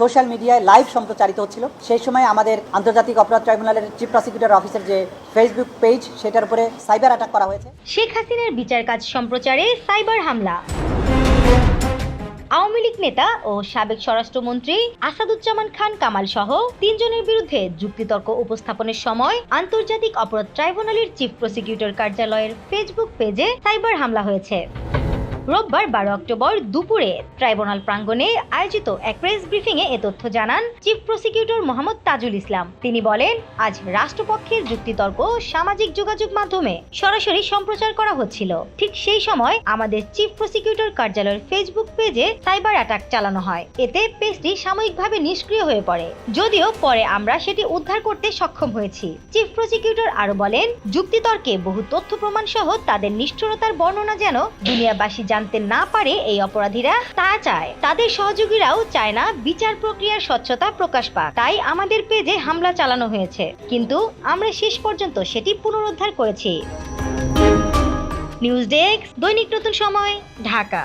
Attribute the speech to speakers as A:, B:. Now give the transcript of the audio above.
A: Social মিডিয়ায় live সম্প্রচারিত হচ্ছিল। সেই সময় আমাদের আন্তর্জাতিক অপরাধ ট্রাইব্যুনালের চিফ প্রসিকিউটর অফিসের যে ফেসবুক পেজ, সেটার উপরে সাইবার অ্যাটাক করা হয়েছে।
B: শেখ হাসিনার বিচার কাজ সম্প্রচারে সাইবার হামলা। আওয়ামী লীগ নেতা ও সাবেক স্বরাষ্ট্রমন্ত্রী আসাদুজ্জামান খান কামাল সহ তিনজনের বিরুদ্ধে যুক্তিতর্ক উপস্থাপনের সময় আন্তর্জাতিক অপরাধ ট্রাইব্যুনালের চিফ প্রসিকিউটর কার্যালয়ের ফেসবুক পেজে সাইবার হামলা হয়েছে। রোববার বারো অক্টোবর দুপুরে ট্রাইব্যুনাল প্রাঙ্গণে আয়োজিত এক প্রেস ব্রিফিংয়ে এ তথ্য জানান চিফ প্রসিকিউটর মোহাম্মদ তাজুল ইসলাম। তিনি বলেন, আজ রাষ্ট্রপক্ষের যুক্তিতর্ক, সামাজিক যোগাযোগ মাধ্যমে সরাসরি সম্প্রচার করা হচ্ছিল। ঠিক সেই সময় আমাদের চিফ প্রসিকিউটর কার্যালয়ের ফেসবুক পেজে সাইবার অ্যাটাক চালানো হয়। এতে পেজটি সাময়িকভাবে নিষ্ক্রিয় হয়ে পড়ে। যদিও পরে আমরা সেটি উদ্ধার করতে সক্ষম হয়েছি। চিফ প্রসিকিউটর আরও বলেন, যুক্তিতর্কে বহু তথ্য প্রমাণ সহ তাদের নিষ্ঠুরতার বর্ণনা যেন দুনিয়াবাসী জানতে না পারে এই অপরাধীরা তা চায়। তাদের সহযোগীরাও চায় না বিচার প্রক্রিয়ার স্বচ্ছতা প্রকাশ পাক। তাই আমাদের পেজে হামলা চালানো হয়েছে। কিন্তু আমরা শেষ পর্যন্ত সেটি পুনরুদ্ধার করেছি। নিউজ ডেস্ক, দৈনিক নতুন সময়, ঢাকা।